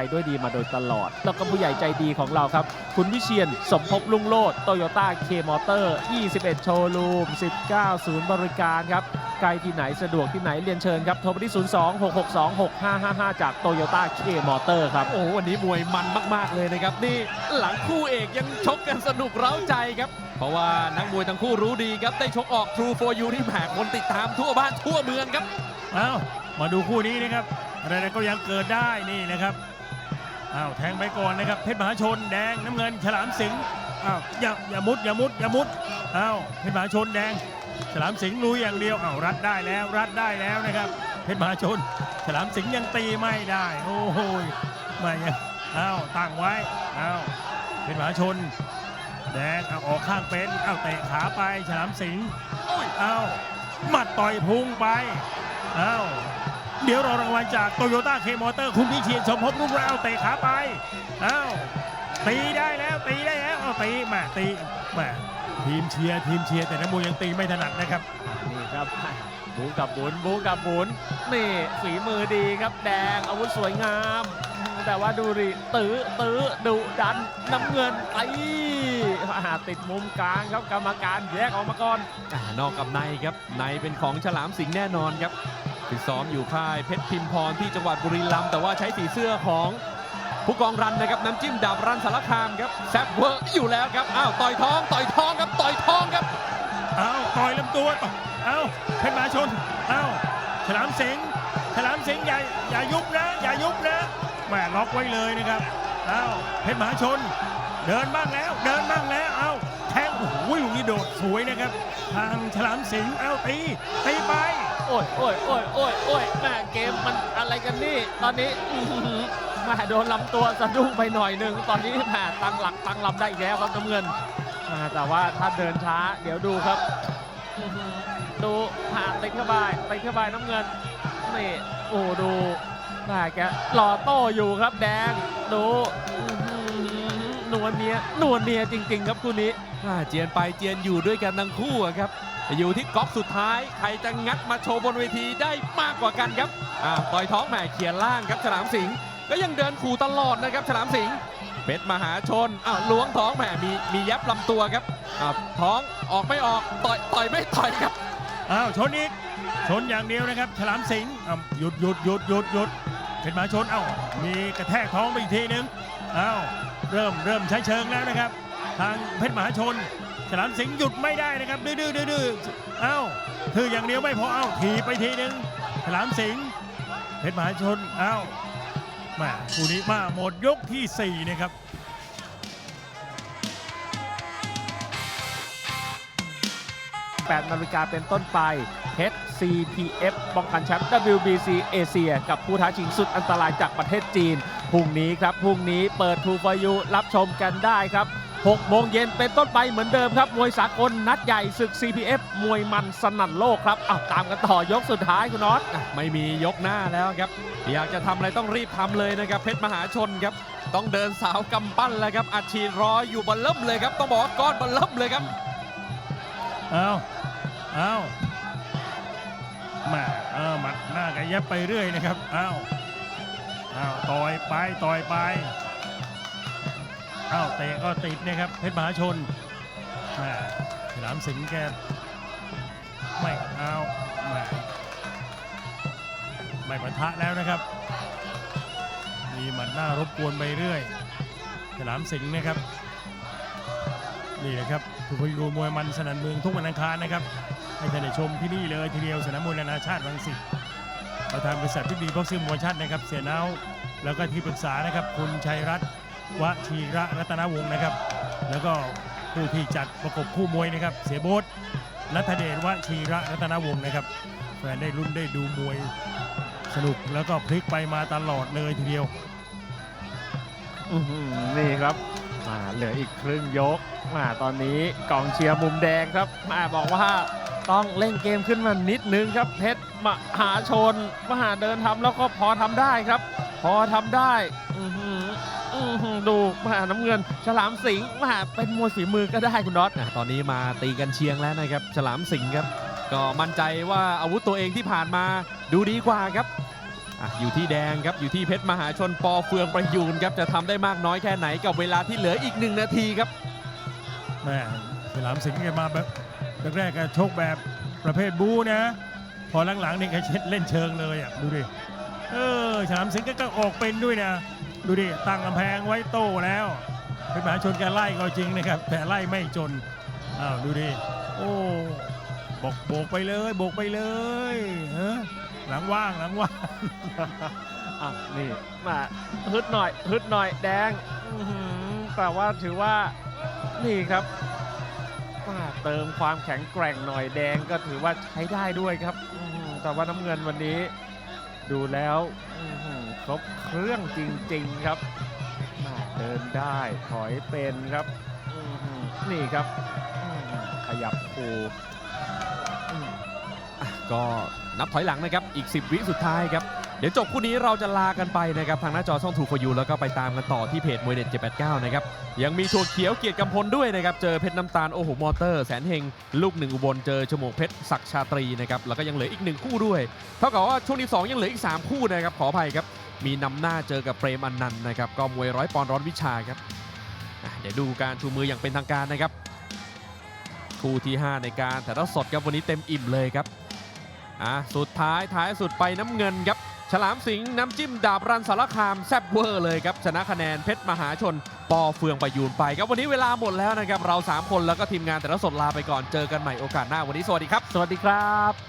ไปด้วยดีมาโดยตลอด แล้วก็ผู้ใหญ่ใจดีของเราครับ คุณวิเชียนสมภพลุงโลดโตโยต้าเคมอเตอร์ 21 โชว์รูม 19 ศูนย์บริการครับไกลที่ไหนสะดวกที่ไหนเรียนเชิญครับ โทรไปที่ 02-662-6555 จากโตโยต้าเคมอเตอร์ครับ โอ้โหวันนี้มวยมันมาก ๆ เลยนะครับ นี่หลังคู่เอกยังชกกันสนุกเร้าใจครับ เพราะว่านักมวยทั้งคู่รู้ดีครับ ได้ชกออก True for You ที่แหมคนติดตามทั่วบ้านทั่วเมืองครับ เอามาดูคู่นี้นะครับ อะไรๆก็ยังเกิดได้นี่นะครับ อ้าวแทงไปก่อนนะครับเพชรมหาชนแดงน้ำเงินฉลามสิงห์อ้าวอย่าอย่ามุดอย่ามุดอย่ามุดอ้าวเพชรมหาชนแดง ฉลามสิงห์ลุยอย่างเดียวอ้าวรัดได้แล้วรัดได้แล้วนะครับเพชรมหาชน ฉลามสิงห์ยังตีไม่ได้ โอ้โหไม่ยังอ้าวตั้งไว้อ้าวเพชรมหาชนแดงเอาออกข้างเป็นอ้าวเตะขาไปฉลามสิงห์อ้าวหมัดต่อยพุงไปอ้าว เดี๋ยวรอรางวัลจากโตโยต้าเคมอเตอร์คุณพิเชียนสมภพรุ่งราวเตะขาไปอ้าวตีได้แล้วตีได้แล้วเอาตีมาตีมาทีมเชียร์ทีมเชียร์แต่นักมวยยังตีไม่ถนัดนะครับนี่ครับบูกับบุญบูกับบุญนี่ฝีมือดีครับแดงอาวุธสวยงาม แต่ว่าดูดิตื้อตื้อดุดันน้ำเงินไอ้หาติดมุมกลางครับกรรมการแยกออกมาก่อนอ่านอกกับในครับในเป็นของฉลามสิงห์แน่นอนครับ ฝึกซ้อมอยู่ค่ายเพชรพิมพรที่จังหวัดบุรีรัมย์แต่ว่าใช้สีเสื้อของผู้กองรันนะครับน้ำจิ้มดาบรันสารคามครับแซบเวอร์อยู่แล้วครับอ้าวต่อยท้องต่อยท้องครับต่อยท้องครับเอาต่อยลำตัวเอาเพชรมหาชนเอาฉลามสิงห์ฉลามสิงห์อย่าอย่ายุบนะอย่ายุบนะแหม่ล็อกไว้เลยนะครับเอาเพชรมหาชน เดินบ้างแล้ว เดินบ้างแล้วเอาแทงโอ้โหลูกนี้โดดสวยนะครับ ทางฉลามสิงห์เอาตีตีไป โอ้ยโอ้ยโอ้ยโอ้ยโอ้ยแม่เกมมันอะไรกันนี่ ตอนนี้แม่โดนลำตัวสะดุ้งไปหน่อยหนึ่งตอนนี้แม่ตั้งหลักตั้งลำได้อีกแล้วครับน้ำเงินแต่ว่าถ้าเดินช้า เดี๋ยวดูครับ ดูหาติดเข้าไปติดเข้าไปน้ำเงินนี่โอ้ดูแม่แกรอโต้อยู่ครับแดงดูหือนวลเนียนวลเนียจริง ๆ ครับคู่นี้เจียนไปเจียนอยู่ด้วยกันทั้งคู่ครับ อยู่ที่ก๊อกสุดท้าย ใครจะงัดมาโชว์บนเวทีได้มากกว่ากันครับอ่าต่อยท้องแหม่เขียนล่างครับฉลามสิงห์ก็ยังเดินขู่ตลอดนะครับฉลามสิงห์เพชรมหาชนอ้าวล้วงท้องแหม่มีมียับลำตัวครับอ้าวท้องออกไม่ออกต่อยต่อยไม่ต่อยครับ อ้าวชนอีกชนอย่างเดียวนะครับฉลามสิงห์อ้าวหยุดหยุดหยุดหยุดหยุดเพชรมหาชนเอ้ามีกระแทกท้องไปอีกทีนึงอ้าวเริ่มเริ่มใช้เชิงแล้วนะครับ ทางเพชรมหาชน ฉลามสิงห์หยุดไม่ได้นะครับดื้อดื้อดื้ออเอ้าถืออย่างเดียวไม่พอเอ้าถีบไปทีนึงฉลามสิงห์เพชรมหาชนเอ้ามาคู่นี้มาหมดยกที่สี่นะครับ8นาฬิกาเป็นต้นไปเพชร CPF ป้องกันแชมป์ WBC เอเชียกับผู้ท้าชิงสุดอันตรายจากประเทศจีน พรุ่งนี้ครับ พรุ่งนี้เปิดทูฟยูรับชมกันได้ครับ 6 โมงเย็นเป็นต้นไปเหมือนเดิมครับ มวยสากลนัดใหญ่ศึก CPF มวยมันสนั่นโลกครับอ้าวตามกันต่อยกสุดท้ายคุณน็อตอะไม่มียกหน้าแล้วครับ อยากจะทำอะไรต้องรีบทำเลยนะครับ เพชรมหาชนครับ ต้องเดินสาวกำปั้นแล้วครับอัดฉีดรออยู่บนเริ่มเลยครับ ต้องบอกว่าก้อนบนเริ่มเลยครับเอาเอามาเอาหมัดหน้ากันยับไปเรื่อยนะครับเอาเอาต่อยไปต่อยไปเอาเตะก็ติดนะครับเพชรมหาชนมาฉลามสิงห์แกไม่เอามาไม่ปะทะแล้วนะครับ มีหมัดหน้ารบกวนไปเรื่อยฉลามสิงห์นะครับ นี่แหละครับทุกคนดูมวยมันสนันเมืองทุกวันอังคารนะครับให้ท่านได้ชมที่นี่เลยทีเดียวสนามมวยนานาชาติรังสิตประธานบริษัทพิบีบ็อกซิ่งมวยชัดนะครับ เสียนาวแล้วก็ที่ปรึกษานะครับคุณชัยรัตน์ วชีระรัตนวงศ์นะครับ แล้วก็ผู้ที่จัดประกบคู่มวยนะครับ เสียโบ๊ทนัทเดชวชีระรัตนวงศ์นะครับแฟนได้รุ่นได้ดูมวยสนุกแล้วก็พลิกไปมาตลอดเลยทีเดียว อื้อหือนี่ครับมาเหลืออีกครึ่งยกมาตอนนี้กองเชียร์มุมแดงครับมาบอกว่าต้องเล่นเกมขึ้นมานิดนึงครับเพชรมหาชน มหาเดินทำแล้วก็พอทำได้ครับ พอทำได้ ดูมหาน้ำเงิน ฉลามสิงห์มหาเป็นมวยฝีมือก็ได้คุณน็อตอะตอนนี้มาตีกันเชียงแล้วนะครับ ฉลามสิงห์ครับ ก็มั่นใจว่าอาวุธตัวเองที่ผ่านมาดูดีกว่าครับอะอยู่ที่แดงครับ อยู่ที่เพชรมหาชนปอเฟืองประยูนครับ จะทำได้มากน้อยแค่ไหนกับเวลาที่เหลืออีกหนึ่งนาทีครับแม่ฉลามสิงห์แกมาแบบแรกๆก็ชกแบบประเภทบูนะ พอหลังๆนี่แกเล่นเชิงเลยอะดูดิเออฉลามสิงห์ก็ก็ออกเป็นด้วยนะ ดูดิตั้งกำแพงไว้โต้แล้วเพชรมหาชนแกไล่ก็จริงนะครับแต่ไล่ไม่จนอ้าวดูดิโอ้บอกโบกไปเลยโบกไปเลยเออหลังว่างหลังว่างอะนี่มาฮึดหน่อยฮึดหน่อยแดงอื้อหือแต่ว่าถือว่านี่ครับมาเติมความแข็งแกร่งหน่อยแดงก็ถือว่าใช้ได้ด้วยครับอื้อหือแต่ว่าน้ำเงินวันนี้ ดูแล้วอื้อหือ ครบเครื่องจริง ๆครับมาเดินได้ถอยเป็นครับอื้อหือนี่ครับอื้อหือขยับคูอื้อก็นับถอยหลังนะครับ อีก 10 วิสุดท้ายครับ เดี๋ยวจบคู่นี้เราจะลากันไปนะครับ ทางหน้าจอช่องทูฟยูแล้วก็ไปตามกันต่อที่เพจมวยเด็ด789 นะครับ ยังมีถั่วเขียวเกียรติกำพลด้วยนะครับ เจอเพชรน้ำตาล โอโหมอเตอร์ แสนเฮง ลูกหนึ่งอุบลเจอชโมกเพชรศักดิ์ชาตรีนะครับ แล้วก็ยังเหลืออีกหนึ่งคู่ด้วย เท่ากับว่าช่วงที่สองยังเหลืออีก 3 คู่นะครับ ขออภัยครับ มีนำหน้าเจอกับเปรมอนันต์นะครับก็มวยร้อยปอนร้อนวิชาครับเดี๋ยวดูการชูมืออย่างเป็นทางการนะครับ คู่ที่ 5 ในการแต่ละสดครับวันนี้เต็มอิ่มเลยครับอะสุดท้ายท้ายสุดไปน้ำเงินครับ ฉลามสิงห์น้ำจิ้มดาบรันสารคามแซบเวอร์เลยครับ ชนะคะแนนเพชรมหาชน ปอเฟืองประยูนไปครับ วันนี้เวลาหมดแล้วนะครับ เรา 3 คนแล้วก็ทีมงานแต่ละสดลาไปก่อนเจอกันใหม่โอกาสหน้าวันนี้สวัสดีครับ สวัสดีครับ